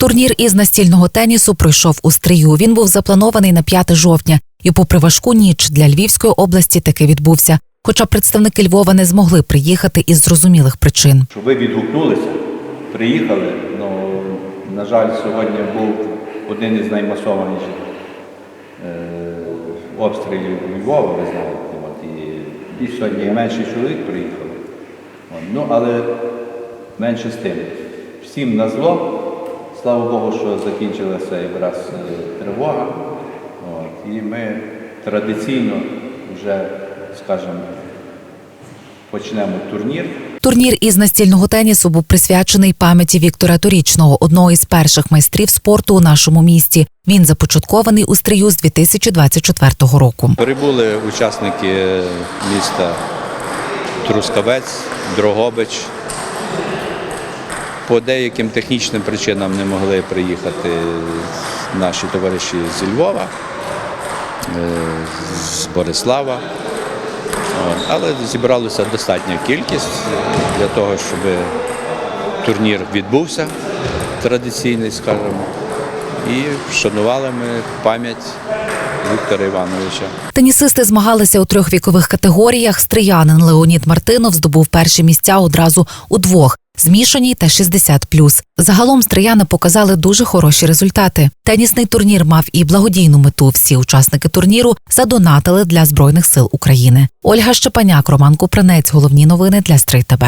Турнір із настільного тенісу пройшов у стрию. Він був запланований на 5 жовтня, і, попри важку ніч для Львівської області, таки відбувся. Хоча представники Львова не змогли приїхати із зрозумілих причин. Щоб ви відгукнулися, приїхали. Ну, на жаль, сьогодні був один із наймасованіших е, обстрілів Львова, ви знаєте. От, і, і сьогодні менше чоловік приїхали. Ну, але менше з тим. Всім на зло. Слава Богу, що закінчилася якраз е, тривога. От, і ми традиційно вже, скажімо, почнемо турнір. Турнір із настільного тенісу був присвячений пам'яті Віктора Торічного, одного із перших майстрів спорту у нашому місті. Він започаткований у стрию з 2024 року. Прибули учасники міста Трускавець, Дрогобич. По деяким технічним причинам не могли приїхати наші товариші зі Львова, е, з Борислава. Але зібралася достатня кількість для того, щоб турнір відбувся традиційний, скажімо, і вшанували ми пам'ять Віктора Івановича. Тенісисти змагалися у трьох вікових категоріях. Стріянин Леонід Мартинов здобув перші місця одразу у двох. Змішаній та 60+. Загалом стрияни показали дуже хороші результати. Тенісний турнір мав і благодійну мету. Всі учасники турніру задонатили для збройних сил України. Ольга Щепаняк, Роман Купранець. Головні новини для Стрий ТБ.